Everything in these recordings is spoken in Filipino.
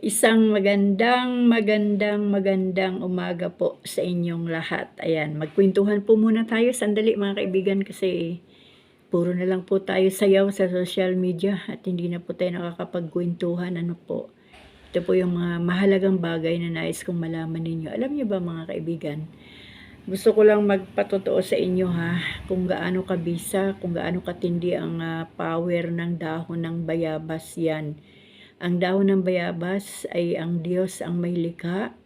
Isang magandang, magandang, magandang umaga po sa inyong lahat. Ayan, magkwentuhan po muna tayo sandali mga kaibigan kasi puro na lang po tayo sayaw sa social media at hindi na po tayo nakakapagkwentuhan. Ano po? Ito po yung mga mahalagang bagay na nais kong malaman ninyo. Alam niyo ba mga kaibigan? Gusto ko lang magpatotoo sa inyo ha kung gaano kabisa, kung gaano katindi ang ah, power ng dahon ng bayabas yan ang dahon ng bayabas ay ang Diyos ang may likha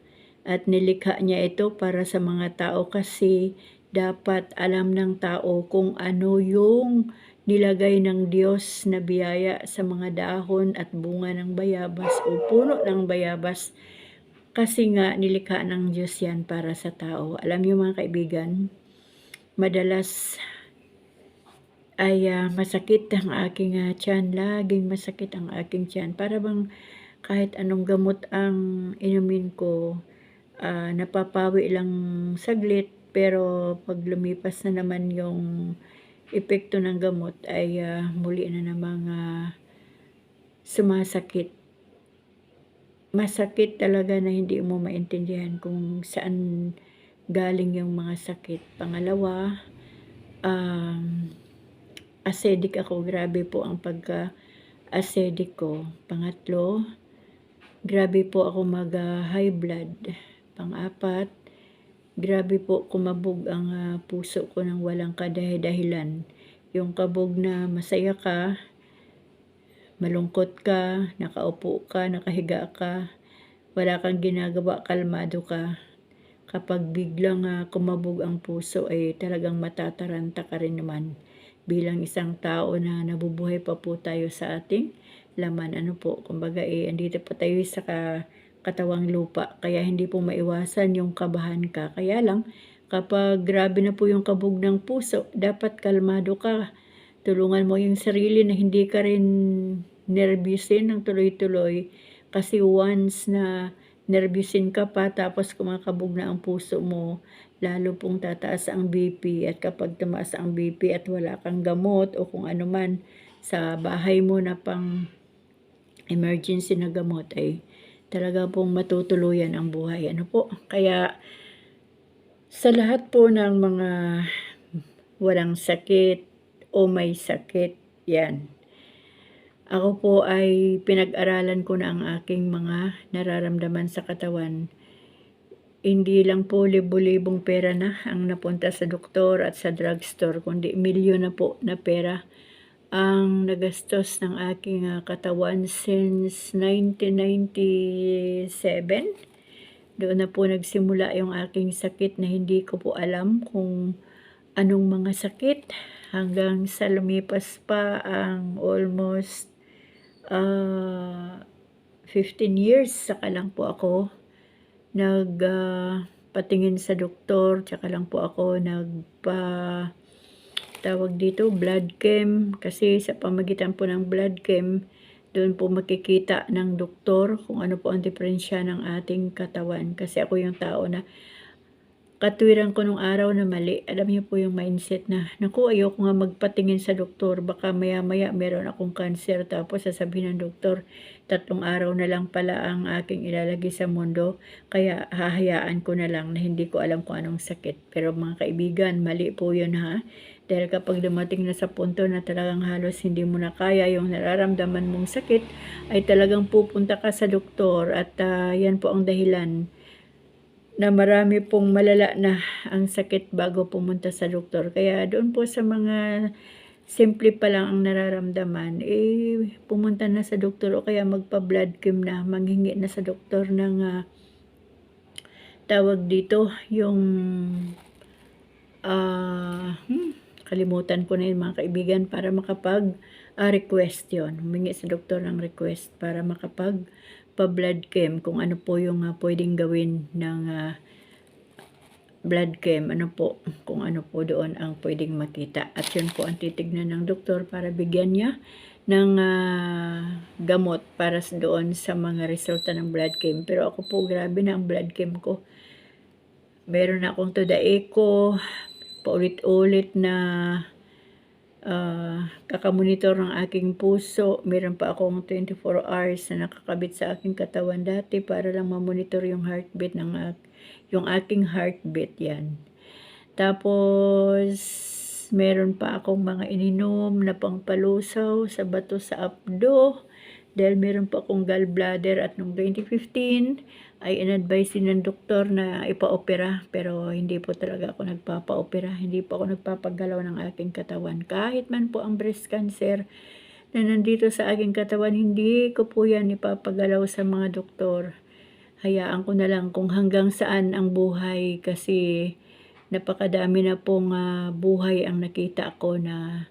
at nilikha niya ito para sa mga tao kasi dapat alam ng tao kung ano yung nilagay ng Diyos na biyaya sa mga dahon at bunga ng bayabas o puno ng bayabas kasi nga nilikha ng Diyos yan para sa tao. Alam niyo mga kaibigan, madalas ay ah, masakit ang aking ah, tiyan. Laging masakit ang aking tiyan. Para bang kahit anong gamot ang inumin ko, ah, napapawi lang saglit. Pero pag lumipas na naman yung epekto ng gamot ay ah, muli na namang ah, sumasakit. Masakit talaga na hindi mo maintindihan kung saan galing yung mga sakit. Pangalawa, um, acidic ako. Grabe po ang pagka-acidic ko. Pangatlo, grabe po ako mag-high blood. Pang-apat, grabe po kumabog ang ah, puso ko ng walang kadahilan. Yung kabog na masaya ka, malungkot ka, nakaupo ka, nakahiga ka, wala kang ginagawa, kalmado ka. Kapag biglang ah, kumabog ang puso ay talagang matataranta ka rin naman bilang isang tao na nabubuhay pa po tayo sa ating laman. Ano po, kumbaga eh, andito pa tayo sa ka, katawang lupa. Kaya hindi po maiwasan yung kabahan ka. Kaya lang, kapag grabe na po yung kabog ng puso, dapat kalmado ka. Tulungan mo yung sarili na hindi ka rin nervyusin ng tuloy-tuloy. Kasi once na nervyusin ka pa tapos kumakabog na ang puso mo, lalo pong tataas ang BP at kapag tumaas ang BP at wala kang gamot o kung ano man sa bahay mo na pang emergency na gamot ay talaga pong matutuluyan ang buhay. Ano po? Kaya sa lahat po ng mga walang sakit o may sakit, yan. Ako po ay pinag-aralan ko na ang aking mga nararamdaman sa katawan hindi lang po libo-libong pera na ang napunta sa doktor at sa drugstore, kundi milyon na po na pera ang nagastos ng aking uh, katawan since 1997. Doon na po nagsimula yung aking sakit na hindi ko po alam kung anong mga sakit hanggang sa lumipas pa ang almost uh, ah, 15 years saka lang po ako ah, uh, sa doktor, tsaka lang po ako nagpa tawag dito, blood chem. Kasi sa pamagitan po ng blood chem, doon po makikita ng doktor kung ano po ang diferensya ng ating katawan. Kasi ako yung tao na katwiran ko nung araw na mali. Alam niyo po yung mindset na, naku, ayoko nga magpatingin sa doktor. Baka maya-maya meron akong cancer. Tapos sasabihin ng doktor, tatlong araw na lang pala ang aking ilalagay sa mundo. Kaya hahayaan ko na lang na hindi ko alam kung anong sakit. Pero mga kaibigan, mali po yun ha. Dahil kapag dumating na sa punto na talagang halos hindi mo na kaya yung nararamdaman mong sakit, ay talagang pupunta ka sa doktor at uh, yan po ang dahilan na marami pong malala na ang sakit bago pumunta sa doktor. Kaya doon po sa mga simple pa lang ang nararamdaman, eh pumunta na sa doktor o kaya magpa-blood chem na, manghingi na sa doktor ng uh, tawag dito, yung uh, hmm, kalimutan ko na yun mga kaibigan para makapag uh, request yun. Humingi sa doktor ng request para makapag pa-blood chem kung ano po yung uh, pwedeng gawin ng uh, blood chem, ano po, kung ano po doon ang pwedeng makita. At yun po ang titignan ng doktor para bigyan niya ng uh, gamot para doon sa mga resulta ng blood chem. Pero ako po, grabe na ang blood chem ko. Meron akong to the echo, paulit-ulit na ah, kakamonitor ng aking puso. Meron pa akong 24 hours na nakakabit sa aking katawan dati para lang mamonitor yung heartbeat ng yung aking heartbeat yan. Tapos meron pa akong mga ininom na pangpalusaw sa bato sa abdo dahil meron pa akong gallbladder at noong 2015 ay in-advise din ng doktor na ipa-opera pero hindi po talaga ako nagpapa-opera. Hindi po ako nagpapagalaw ng aking katawan. Kahit man po ang breast cancer na nandito sa aking katawan hindi ko po yan ipapagalaw sa mga doktor. Hayaan ko na lang kung hanggang saan ang buhay kasi napakadami na pong ah, buhay ang nakita ko na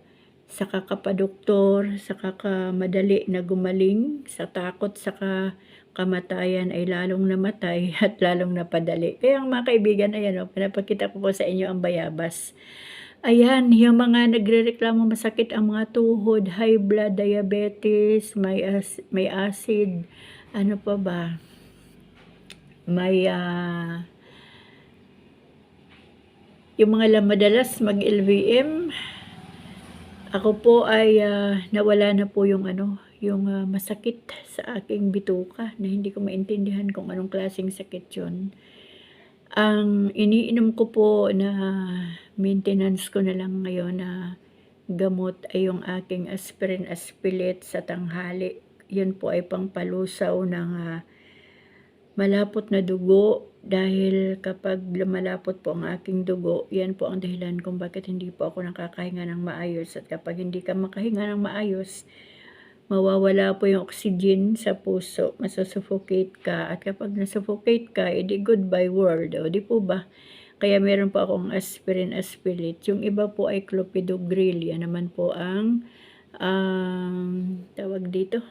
sa kakapadoktor, sa kakamadali na gumaling, sa takot, sa ka- kamatayan ay lalong namatay at lalong napadali. Kaya ang mga kaibigan, ayan o, pinapakita ko po sa inyo ang bayabas. Ayan, yung mga nagre-reklamo masakit ang mga tuhod, high blood, diabetes, may, as- may acid, ano pa ba? May, ah, yung mga la- madalas mag-LVM, ako po ay ah, nawala na po yung ano, yung ah, masakit sa aking bituka na hindi ko maintindihan kung anong klaseng sakit yun. Ang iniinom ko po na maintenance ko na lang ngayon na gamot ay yung aking aspirin aspilate sa tanghali. Yun po ay pangpalusaw ng ah, malapot na dugo dahil kapag lumalapot po ang aking dugo, yan po ang dahilan kung bakit hindi po ako nakakahinga ng maayos. At kapag hindi ka makahinga ng maayos, mawawala po yung oxygen sa puso, masusuffocate ka. At kapag nasuffocate ka, edi goodbye world. O di po ba? Kaya meron po akong aspirin aspirate. Yung iba po ay clopidogrel. Yan naman po ang um, tawag dito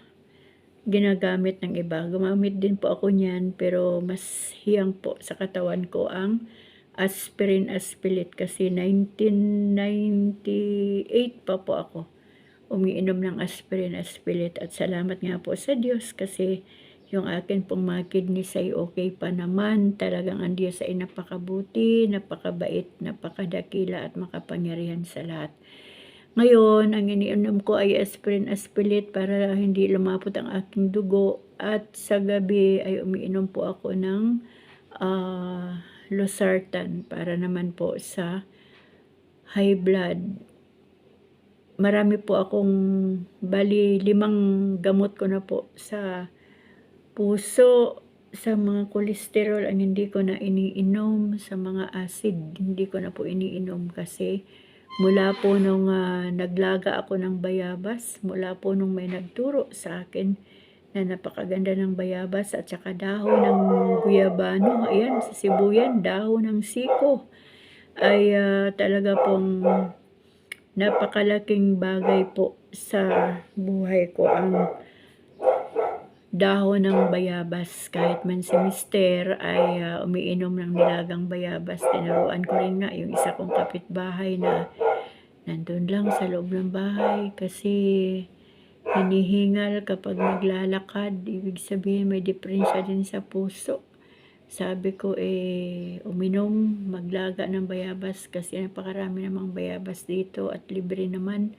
ginagamit ng iba. Gumamit din po ako niyan pero mas hiyang po sa katawan ko ang aspirin aspilate kasi 1998 pa po ako umiinom ng aspirin aspilate at salamat nga po sa Diyos kasi yung akin pong mga kidneys ay okay pa naman. Talagang ang Diyos ay napakabuti, napakabait, napakadakila at makapangyarihan sa lahat. Ngayon, ang iniinom ko ay aspirin aspilate para hindi lumapot ang aking dugo. At sa gabi ay umiinom po ako ng ah, losartan para naman po sa high blood. Marami po akong bali limang gamot ko na po sa puso, sa mga kolesterol ang hindi ko na iniinom, sa mga acid hindi ko na po iniinom kasi Mula po nung ah, naglaga ako ng bayabas, mula po nung may nagturo sa akin na napakaganda ng bayabas at saka dahon ng guyabano, ayan sa Sibuyan, dahon ng siko, ay ah, talaga pong napakalaking bagay po sa buhay ko. Ang dahon ng bayabas. Kahit man si Mister ay ah, umiinom ng nilagang bayabas, tinaruan ko rin nga yung isa kong kapitbahay na nandun lang sa loob ng bahay kasi hinihingal kapag naglalakad. Ibig sabihin may diferensya din sa puso. Sabi ko eh uminom, maglaga ng bayabas kasi napakarami namang bayabas dito at libre naman.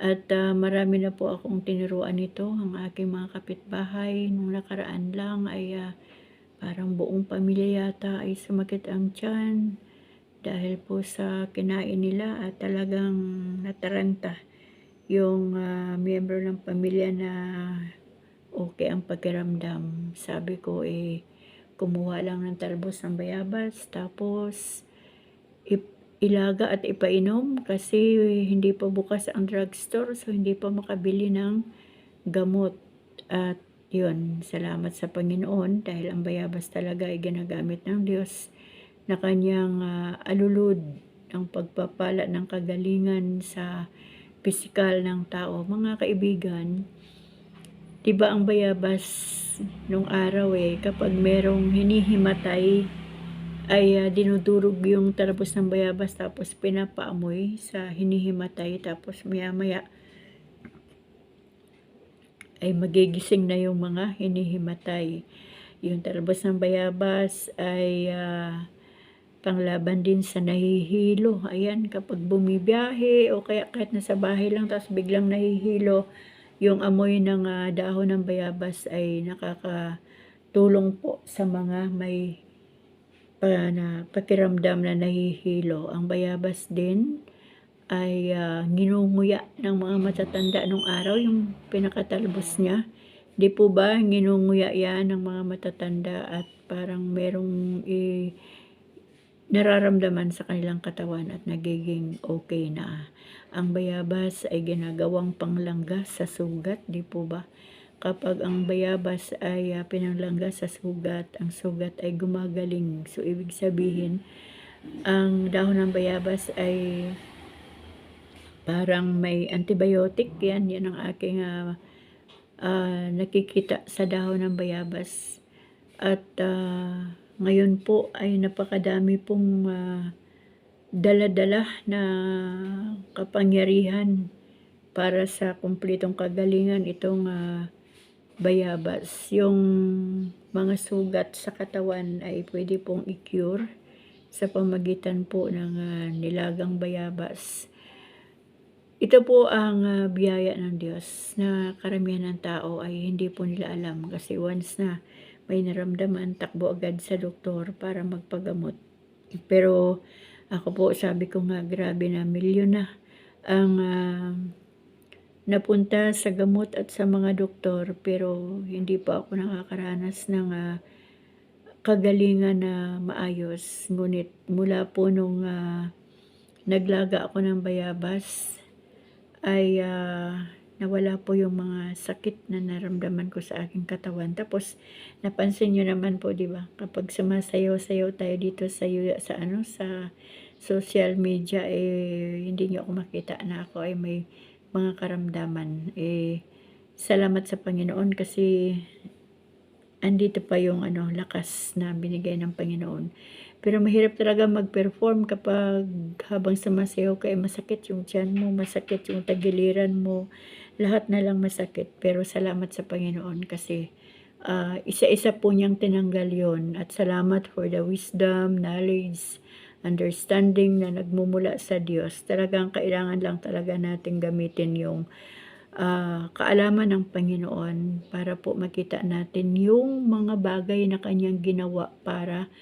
At ah, marami na po akong tinuruan nito. Ang aking mga kapitbahay nung nakaraan lang ay ah, parang buong pamilya yata ay sumakit ang tiyan dahil po sa kinain nila at talagang nataranta yung ah, miyembro ng pamilya na okay ang pakiramdam. Sabi ko eh kumuha lang ng talbos ng bayabas tapos ilaga at ipainom kasi hindi pa bukas ang drugstore so hindi pa makabili ng gamot at yun, salamat sa Panginoon dahil ang bayabas talaga ay ginagamit ng Diyos na kanyang ah, alulod ang pagpapala ng kagalingan sa pisikal ng tao. Mga kaibigan, di ba ang bayabas nung araw eh, kapag merong hinihimatay, ay ah, dinudurog yung talbos ng bayabas tapos pinapaamoy sa hinihimatay tapos maya maya ay magigising na yung mga hinihimatay. Yung talbos ng bayabas ay ah, panglaban din sa nahihilo. Ayan, kapag bumibiyahe o kaya kahit nasa bahay lang tapos biglang nahihilo, yung amoy ng ah, dahon ng bayabas ay nakakatulong po sa mga may pa, na, pakiramdam na nahihilo. Ang bayabas din ay ah, nginunguya ng mga matatanda nung araw, yung pinakatalbos niya. Di po ba nginunguya yan ng mga matatanda at parang merong i, nararamdaman sa kanilang katawan at nagiging okay na. Ang bayabas ay ginagawang panglangga sa sugat, di po ba? Kapag ang bayabas ay uh, pinanglangga sa sugat, ang sugat ay gumagaling. So, ibig sabihin, ang dahon ng bayabas ay parang may antibiotic. Yan, yan ang aking uh, uh, nakikita sa dahon ng bayabas. At uh, ngayon po ay napakadami pong uh, dala-dala na kapangyarihan para sa kumpletong kagalingan itong uh, bayabas. Yung mga sugat sa katawan ay pwede pong i-cure sa pamagitan po ng uh, nilagang bayabas. Ito po ang uh, biyaya ng Diyos na karamihan ng tao ay hindi po nila alam kasi once na may naramdaman, takbo agad sa doktor para magpagamot. Pero ako po, sabi ko nga, grabe na, milyon na ang uh, napunta sa gamot at sa mga doktor pero hindi pa ako nakakaranas ng uh, kagalingan na maayos. Ngunit mula po nung uh, naglaga ako ng bayabas ay uh, nawala po yung mga sakit na naramdaman ko sa aking katawan. Tapos, napansin nyo naman po, di ba? Kapag sumasayaw-sayaw tayo dito sa, sa, ano, sa social media, eh, hindi nyo ako makita na ako ay may mga karamdaman. Eh, salamat sa Panginoon kasi andito pa yung ano, lakas na binigay ng Panginoon. Pero mahirap talaga mag-perform kapag habang sumasayaw ka, eh, masakit yung tiyan mo, masakit yung tagiliran mo, lahat na lang masakit. Pero salamat sa Panginoon kasi uh, isa-isa po niyang tinanggal yon At salamat for the wisdom, knowledge, understanding na nagmumula sa Diyos. Talagang kailangan lang talaga natin gamitin yung uh, kaalaman ng Panginoon para po makita natin yung mga bagay na kanyang ginawa para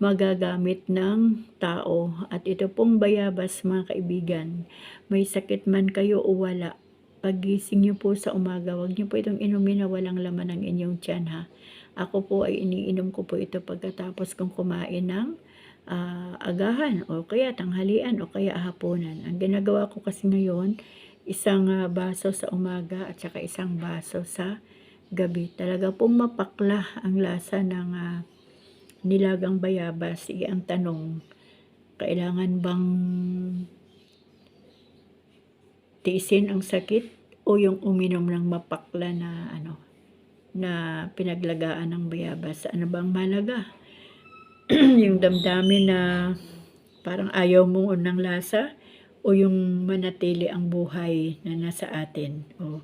magagamit ng tao. At ito pong bayabas mga kaibigan, may sakit man kayo o wala, Pagising niyo po sa umaga, wag niyo po itong inumin na walang laman ng inyong tiyan ha. Ako po ay iniinom ko po ito pagkatapos kong kumain ng uh, agahan o kaya tanghalian o kaya hapunan. Ang ginagawa ko kasi ngayon, isang uh, baso sa umaga at saka isang baso sa gabi. Talaga pong mapakla ang lasa ng uh, nilagang bayabas. Sige ang tanong, kailangan bang tiisin ang sakit o yung uminom ng mapakla na ano na pinaglagaan ng bayabas. Ano bang malaga? yung damdamin na parang ayaw mo ng lasa o yung manatili ang buhay na nasa atin. O.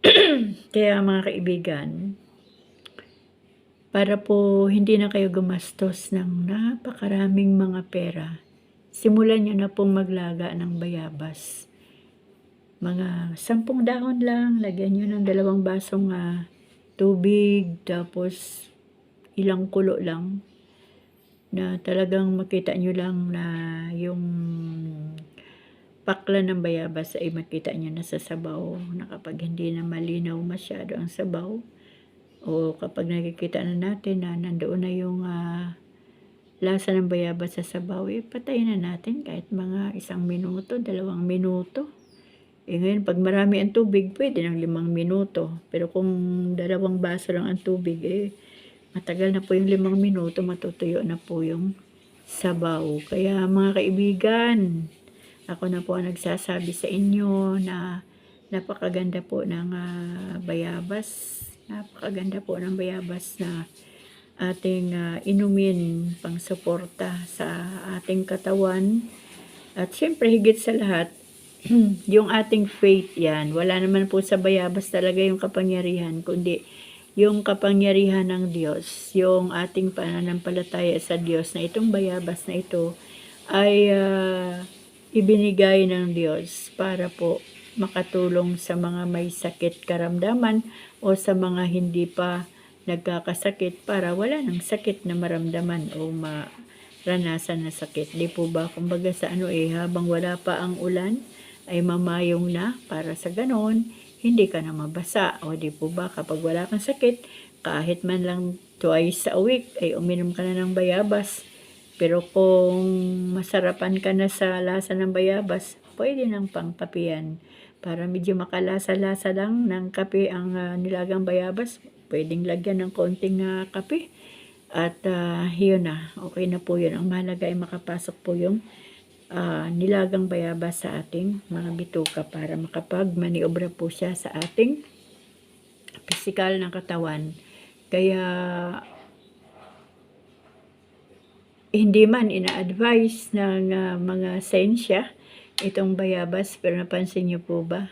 Kaya mga kaibigan, para po hindi na kayo gumastos ng napakaraming mga pera, simulan nyo na pong maglaga ng bayabas mga sampung dahon lang, lagyan nyo ng dalawang basong uh, tubig, tapos ilang kulo lang, na talagang makita nyo lang na yung pakla ng bayabas ay makita nyo na sa sabaw, na kapag hindi na malinaw masyado ang sabaw, o kapag nakikita na natin na nandoon na yung uh, lasa ng bayabas sa sabaw, eh, patayin na natin kahit mga isang minuto, dalawang minuto eh ngayon, pag marami ang tubig, pwede ng limang minuto. Pero kung dalawang baso lang ang tubig, eh, matagal na po yung limang minuto, matutuyo na po yung sabaw. Kaya mga kaibigan, ako na po ang nagsasabi sa inyo na napakaganda po ng uh, bayabas. Napakaganda po ng bayabas na ating uh, inumin pang suporta sa ating katawan. At syempre higit sa lahat, yung ating faith yan, wala naman po sa bayabas talaga yung kapangyarihan, kundi yung kapangyarihan ng Diyos, yung ating pananampalataya sa Diyos na itong bayabas na ito ay ah, ibinigay ng Diyos para po makatulong sa mga may sakit karamdaman o sa mga hindi pa nagkakasakit para wala ng sakit na maramdaman o maranasan na sakit. Di po ba? Kumbaga sa ano eh, habang wala pa ang ulan, ay mamayong na para sa ganon, hindi ka na mabasa. O di po ba? Kapag wala kang sakit, kahit man lang twice a week, ay uminom ka na ng bayabas. Pero kung masarapan ka na sa lasa ng bayabas, pwede nang pangkape. Para medyo makalasa-lasa lang ng kape ang ah, nilagang bayabas, pwedeng lagyan ng konting ah, kape. At ah, yun na, okay na po yun. Ang mahalaga ay makapasok po yung ah, nilagang bayabas sa ating mga bituka para makapag-maniobra po siya sa ating physical ng katawan. Kaya hindi man ina-advise ng ah, mga sensya itong bayabas pero napansin niyo po ba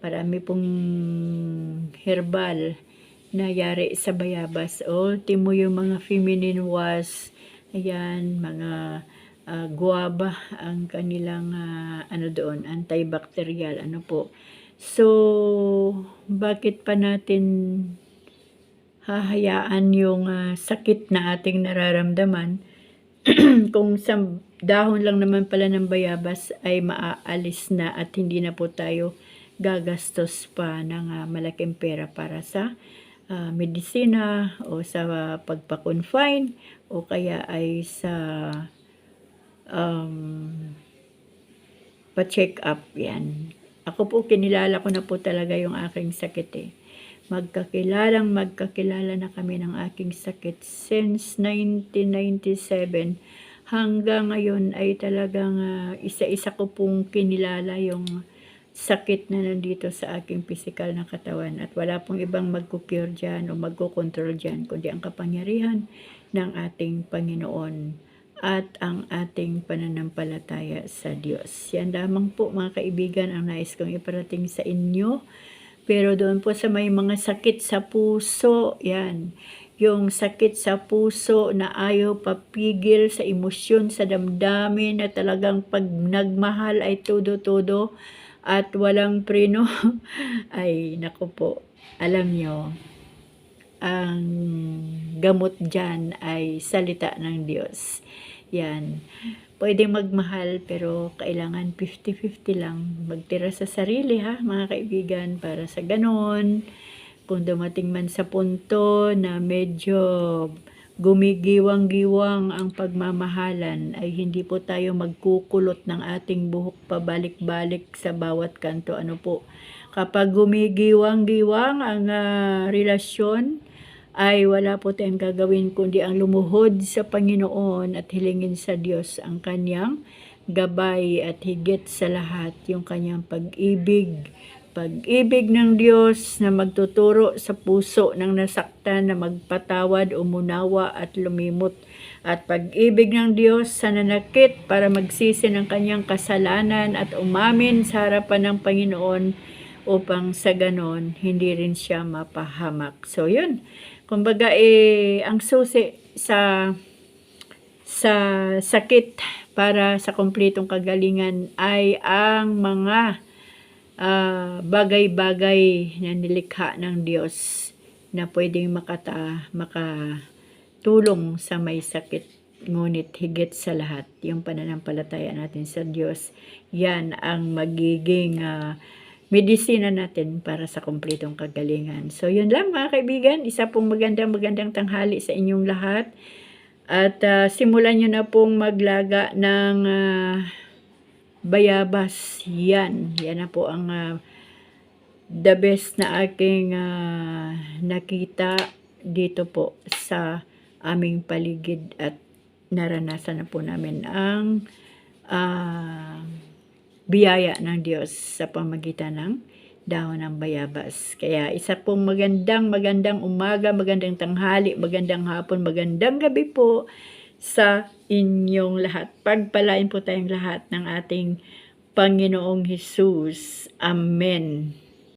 marami pong herbal na yari sa bayabas ultimo yung mga feminine wash ayan mga ah, guava ang kanilang ah, ano doon antibacterial ano po. So bakit pa natin hahayaan yung ah, sakit na ating nararamdaman? Kung sa dahon lang naman pala ng bayabas ay maaalis na at hindi na po tayo gagastos pa ng ah, malaking pera para sa ah, medisina o sa pagpa-confine o kaya ay sa um, pa-check up yan. Ako po kinilala ko na po talaga yung aking sakit eh. Magkakilalang magkakilala na kami ng aking sakit since 1997 hanggang ngayon ay talagang ah, isa-isa ko pong kinilala yung sakit na nandito sa aking physical na katawan at wala pong ibang magkukure dyan o magkukontrol dyan kundi ang kapangyarihan ng ating Panginoon at ang ating pananampalataya sa Diyos. Yan lamang po mga kaibigan ang nais kong iparating sa inyo. Pero doon po sa may mga sakit sa puso, yan, yung sakit sa puso na ayaw papigil sa emosyon, sa damdamin na talagang pag nagmahal ay todo-todo at walang preno, ay naku po, alam nyo, ang gamot dyan ay salita ng Diyos. Yan. Pwede magmahal pero kailangan 50-50 lang. Magtira sa sarili ha mga kaibigan para sa ganon. Kung dumating man sa punto na medyo gumigiwang-giwang ang pagmamahalan ay hindi po tayo magkukulot ng ating buhok pabalik-balik sa bawat kanto. Ano po? Kapag gumigiwang-giwang ang ah, relasyon, ay wala po tayong gagawin kundi ang lumuhod sa Panginoon at hilingin sa Diyos ang kanyang gabay at higit sa lahat yung kanyang pag-ibig. Pag-ibig ng Diyos na magtuturo sa puso ng nasaktan na magpatawad, umunawa at lumimot. At pag-ibig ng Diyos sa nanakit para magsisi ng kanyang kasalanan at umamin sa harapan ng Panginoon upang sa ganon hindi rin siya mapahamak. So yun, kumbaga eh, ang susi sa sa sakit para sa kumpletong kagalingan ay ang mga ah, bagay-bagay na nilikha ng Diyos na pwedeng makata, makatulong sa may sakit. Ngunit higit sa lahat, yung pananampalataya natin sa Diyos, yan ang magiging ah, medisina natin para sa kumpletong kagalingan. So, yun lang mga kaibigan. Isa pong magandang magandang tanghali sa inyong lahat. At ah, simulan nyo na pong maglaga ng ah, bayabas. Yan. Yan na po ang ah, the best na aking ah, nakita dito po sa aming paligid at naranasan na po namin ang ah, biyaya ng Diyos sa pamagitan ng dahon ng bayabas. Kaya isa pong magandang magandang umaga, magandang tanghali, magandang hapon, magandang gabi po sa inyong lahat. Pagpalain po tayong lahat ng ating Panginoong Hesus. Amen.